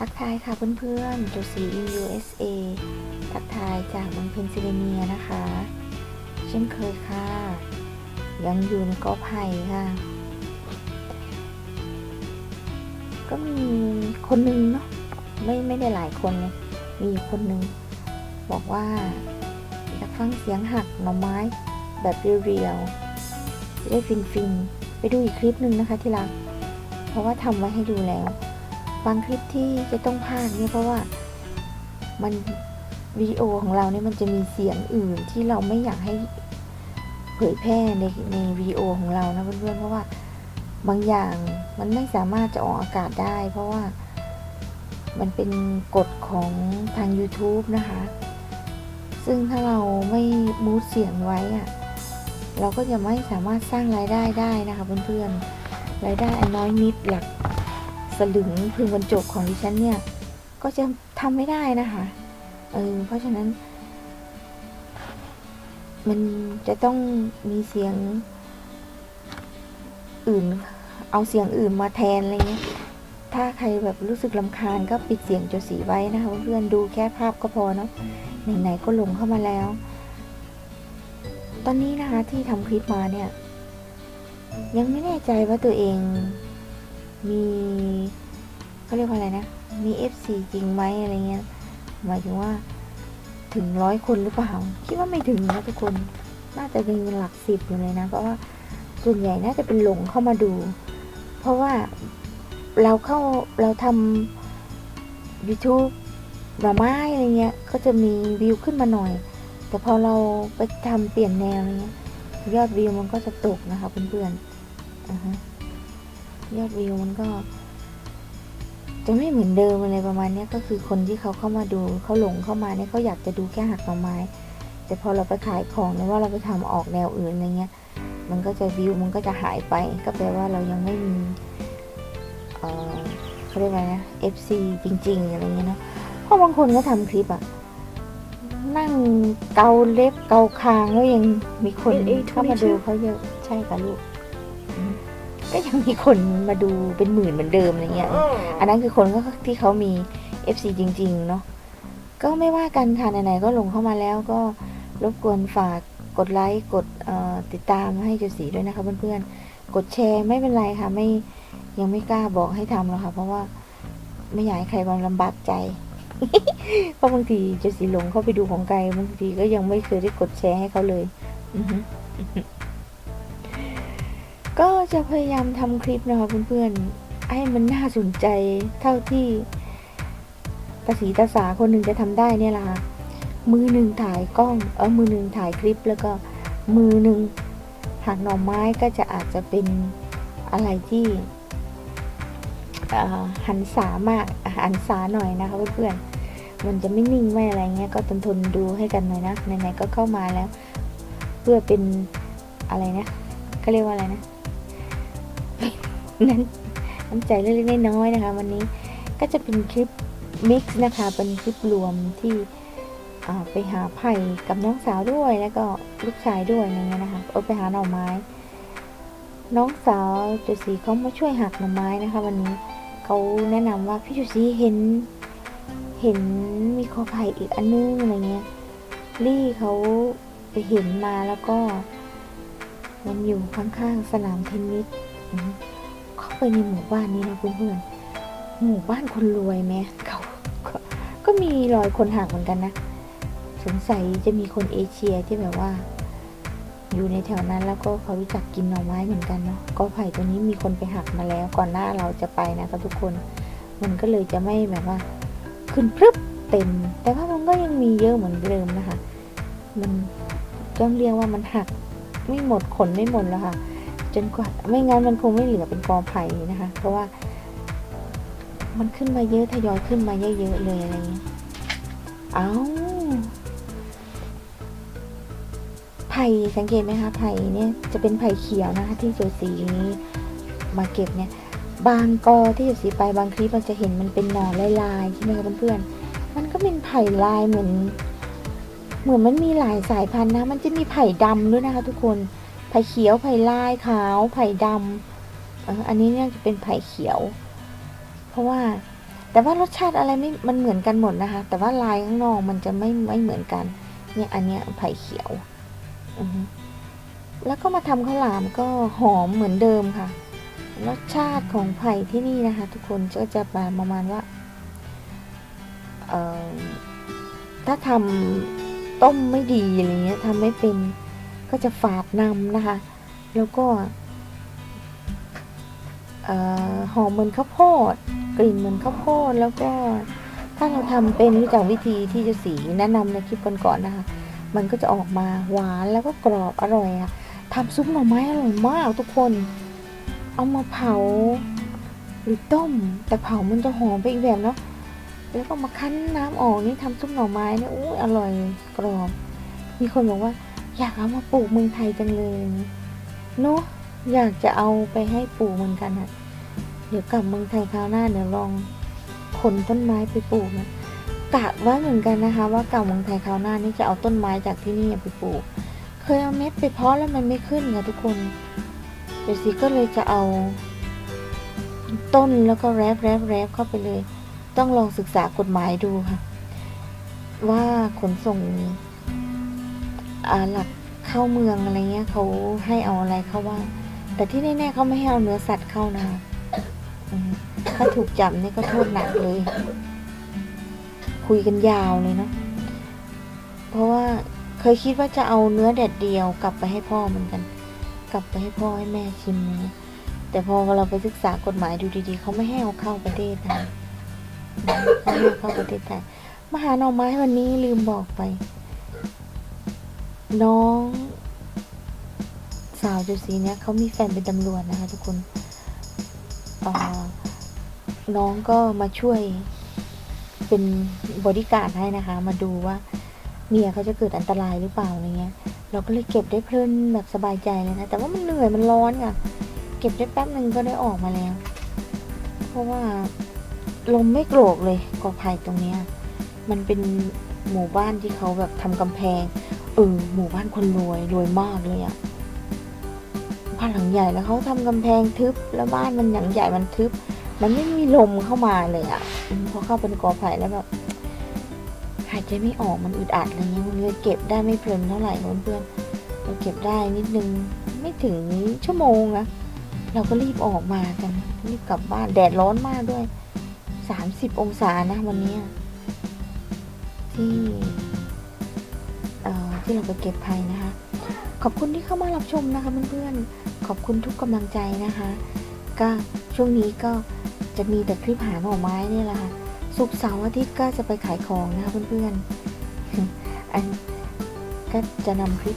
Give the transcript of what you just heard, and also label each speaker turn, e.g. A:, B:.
A: ทักทายค่ะเพื่อนๆ จุสี USA ทักทายจากเมืองเพนซิลเวเนียนะคะ เช่นเคยค่ะ ยังอยู่ในกอไผ่ค่ะ ก็มีคนนึงเนาะ ไม่ไม่ได้หลายคนเลยมีอยู่คนนึง บอกว่าอยากฟังเสียงหักหน่อไม้แบบเรียวๆ จะได้ฟินๆ ไปดูอีกคลิปหนึ่งนะคะที่รัก เพราะว่าทำไว้ให้ดูแล้ว บางคลิปที่จะต้องพากเนี่ยเพราะว่ามันวิดีโอของเราเนี่ยมันจะมีเสียงอื่นที่เราไม่อยากให้เผยแพร่ในในวิดีโอของเรานะเพื่อนๆเพราะว่าบางอย่างมันไม่สามารถจะออกอากาศได้ เพราะว่ามันเป็นกฎของทาง YouTube นะคะ ซึ่งถ้าเราไม่มูดเสียงไว้อะเราก็จะไม่สามารถสร้างรายได้ได้นะคะเพื่อนๆรายได้อันน้อยนิดหลัก สลึงพึงบรรจบของดิฉันเนี่ย ก็จะทำไม่ได้นะคะเออเพราะฉะนั้น มันจะต้องมีเสียงอื่น เอาเสียงอื่นมาแทนอะไรเงี้ยถ้าใครแบบรู้สึกลำคาญก็ปิดเสียงโจสีไว้นะคะเพื่อนดูแค่ภาพก็พอเนาะไหนๆก็ลงเข้ามาแล้ว ตอนนี้นะคะที่ทำคลิปมาเนี่ย ยังไม่แน่ใจว่าตัวเองมี เขาเรียกว่าอะไรนะ มี FC จริงไหมอะไรเงี้ยหมายถึงว่าถึงร้อยคนหรือเปล่า คิดว่าไม่ถึงนะทุกคน น่าจะยังหลักสิบอยู่เลยนะ เพราะว่าส่วนใหญ่น่าจะเป็นหลงเข้ามาดู เพราะว่าเราเข้าเราทำ YouTube หน่อไม้อะไรเงี้ย ก็จะมีวิวขึ้นมาหน่อย แต่พอเราไปทำเปลี่ยนแนวอะไรเงี้ย ยอดวิวมันก็จะตกนะคะเพื่อนๆอ่าฮะยอดวิวมันก็ จะไม่เหมือนเดิมอะไรประมาณเนี้ยก็คือคนที่เขาเข้ามาดูเขาหลงเข้ามาเนี่ยเขาอยากจะดูแค่หักหน่อไม้ แต่พอเราไปขายของหรือว่าเราไปทำออกแนวอื่นอะไรเงี้ย มันก็จะวิวมันก็จะหายไป ก็แปลว่าเรายังไม่มีเอ่อเขาเรียกว่าไงนะ FC จริง ๆ อะไรเงี้ยเนาะเพราะบางคนก็ทำคลิปอะนั่งเกาเล็บเกาคางแล้วยังมีคน
B: เอ๊ะ
A: เข้ามาดูเขาเยอะใช่ค่ะลูกอืม ก็ยังมีคนมาดูเป็นหมื่นเหมือนเดิมอะไรเงี้ย อันนั้นคือคนก็ที่เขามี FC จริง ๆ เนาะ ก็ไม่ว่ากันค่ะไหนๆก็ลงเข้ามาแล้วก็รบกวนฝากกดไลค์กดเอ่อติดตามให้จุสีด้วยนะคะเพื่อนๆ กดแชร์ไม่เป็นไรค่ะไม่ยังไม่กล้าบอกให้ทำหรอกค่ะ เพราะว่าไม่อยากให้ใครมาลำบากใจ เพราะบางทีจุสีหลงเข้าไปดูของไกลบางทีก็ยังไม่เคยได้กดแชร์ให้เขาเลย อือฮึก็ จะพยายามทำคลิปนะคะเพื่อนๆ ให้มันน่าสนใจเท่าที่ตาสีตาสาคนหนึ่งจะทำได้เนี่ยละค่ะมือหนึ่งถ่ายกล้อง เออมือหนึ่งถ่ายคลิปแล้วก็มือหนึ่งหักหน่อไม้ก็จะอาจจะเป็นอะไรที่อ่อหันสามากหันสาหน่อยนะคะเพื่อนๆมันจะไม่นิ่งไม่อะไรเงี้ยก็ทนทนดูให้กันหน่อยนะไหนๆก็เข้ามาแล้ว เพื่อเป็นอะไรนะก็เรียกว่าอะไรนะ นั้นน้ำใจเล็กๆน้อยๆนะคะ วันนี้ก็จะเป็นคลิปมิกซ์นะคะ เป็นคลิปรวมที่ไปหาไผ่กับน้องสาวด้วยแล้วก็ลูกชายด้วยอะไรเงี้ยนะคะเออไปหาหน่อไม้ น้องสาวจุสีเขามาช่วยหักหน่อไม้นะคะ วันนี้เขาแนะนำว่าพี่จุสีเห็น เห็นมีคอไผ่อีกอันนึงอะไรเงี้ยลี่เขาไปเห็นมาแล้วก็ มันอยู่ข้างๆสนามเทนนิส เข้าไปในหมู่บ้านนี้นะเพื่อนๆหมู่บ้านคนรวยไหมเขาก็มีรอยคนหักเหมือนกันนะ สงสัยจะมีคนเอเชียที่แบบว่า อยู่ในแถวนั้นแล้วก็เขารู้จักกินหน่อไม้เหมือนกันเนาะกอไผ่ตัวนี้มีคนไปหักมาแล้ว ก่อนหน้าเราจะไปนะคะทุกคน มันก็เลยจะไม่แบบว่า ขึ้นพรึบเต็ม แต่ว่ามันก็ยังมีเยอะเหมือนเดิมนะคะ มันต้องเรียกว่ามันหักไม่หมดขนไม่หมดแล้วค่ะ จนกว่าไม่งั้นมันคงไม่เหลือเป็นกอไผ่นะคะ เพราะว่า มันขึ้นมาเยอะทยอยขึ้นมาเยอะๆเลยอะไรเงี้ยเอาไผ่สังเกตไหมคะไผ่เนี่ยจะเป็นไผ่เขียวนะคะ ที่โจสีนี้มาเก็บเนี่ย บางกอที่โจสีไปบางคลิปมันจะเห็นมันเป็นหน่อลายๆใช่ไหมคะเพื่อนๆมันก็เป็นไผ่ลายเหมือน เหมือนมันมีหลายสายพันธุ์นะ มันจะมีไผ่ดำด้วยนะคะ ทุกคน ผ่เขียวไผ่ลายขาวไผ่ดำอันนี้เนี่ยจะเป็นไผ่เขียว เพราะว่าแต่ว่ารสชาติอะไรไม่มันเหมือนกันหมดนะคะ แต่ว่าลายข้างนอกมันจะไม่ไม่เหมือนกัน เนี่ยอันเนี้ยไผ่เขียวแล้วก็มาทำข้าวหลามก็หอมเหมือนเดิมค่ะ รสชาติของไผ่ที่นี่นะคะ ทุกคนก็จะประมาณว่าถ้าทำต้มไม่ดีอะไรเงี้ยทำไม่เป็น ก็จะฝาดนำนะคะ แล้วก็หอมเหมือนข้าวโพด กลิ่นเหมือนข้าวโพดแล้วก็ถ้าเราทำเป็นรู้จักวิธีที่จะสีแนะนำในคลิปก่อนๆนะคะ มันก็จะออกมาหวานแล้วก็กรอบอร่อยค่ะทำซุปหน่อไม้อร่อยมากทุกคน เอามาเผาหรือต้ม แต่เผามันจะหอมไปอีกแบบเนาะแล้วก็มาคั้นน้ำออกนี่ทำซุปหน่อไม้เนี่ยอุ้อร่อยกรอบ มีคนบอกว่า อยากเอามาปลูกเมืองไทยจังเลยเนาะอยากจะเอาไปให้ปลูกเหมือนกันอะเดี๋ยวกลับเมืองไทยคราวหน้าเดี๋ยวลองขนต้นไม้ไปปลูกนะกะไว้เหมือนกันนะคะ ว่ากลับเมืองไทยคราวหน้านี่จะเอาต้นไม้จากที่นี่ไปปลูก เคยเอาเม็ดไปเพาะแล้วมันไม่ขึ้นค่ะทุกคนเดี๋ยวสิก็เลยจะเอา ต้นแล้วก็แรปแรปแรปเข้าไปเลย ต้องลองศึกษากฎหมายดูค่ะ ว่าขนส่ง อาหลักเข้าเมืองอะไรเงี้ยเขาให้เอาอะไรเข้าบ้าแต่ที่แน่ๆเขาไม่ให้เอาเนื้อสัตว์เข้านะถ้าถูกจับนี่ก็โทษหนักเลย คุยกันยาวเลยเนาะเพราะว่าเคยคิดว่าจะเอาเนื้อแดดเดียวกลับไปให้พ่อเหมือนกัน กลับไปให้พ่อให้แม่ชิมเนี่ยแต่พอเราไปศึกษากฎหมายดูดีๆเขาไม่ให้เอาเข้าประเทศไทยเขาไม่ให้เข้าประเทศไทยมหาหน่อไม้วันนี้ลืมบอกไป น้องสาวจูซีเนี่ยเขามีแฟนเป็นตำรวจนะคะทุกคนน้องก็มาช่วยเป็นบอดี้การ์ดให้นะคะ มาดูว่าเมียเขาจะเกิดอันตรายหรือเปล่าอะไรเงี้ย เราก็เลยเก็บได้เพลินแบบสบายใจเลยนะ แต่ว่ามันเหนื่อยมันร้อนค่ะ เก็บได้แป๊บหนึ่งก็ได้ออกมาแล้ว เพราะว่าลมไม่โกรกเลยกอไผ่ตรงเนี้ย มันเป็นหมู่บ้านที่เขาแบบทำกำแพง เออหมู่บ้านคนรวยรวยมากเลยอะบ้านหลังใหญ่แล้วเขาทำกำแพงทึบ แล้วบ้านมันหลังใหญ่มันทึบ มันไม่มีลมเข้ามาเลยอะพอเข้าเป็นกอไผ่แล้วแบบหายใจไม่ออกมันอึดอัดอะไรเงี้ยมันเลยเก็บได้ไม่เพลินเท่าไหร่เพื่อนๆเราเก็บได้นิดนึงไม่ถึงชั่วโมงนะเราก็รีบออกมากันรีบกลับบ้านแดดร้อนมากด้วยสามสิบองศานะวันนี้ที่ ที่เราไปเก็บไผ่นะคะ ขอบคุณที่เข้ามารับชมนะคะเพื่อนๆ ขอบคุณทุกกำลังใจนะคะ ก็ช่วงนี้ก็จะมีแต่คลิปหาหน่อไม้นี่แหละค่ะสุกเสาร์อาทิตย์ก็จะไปขายของนะคะเพื่อนๆ อันก็จะนำคลิป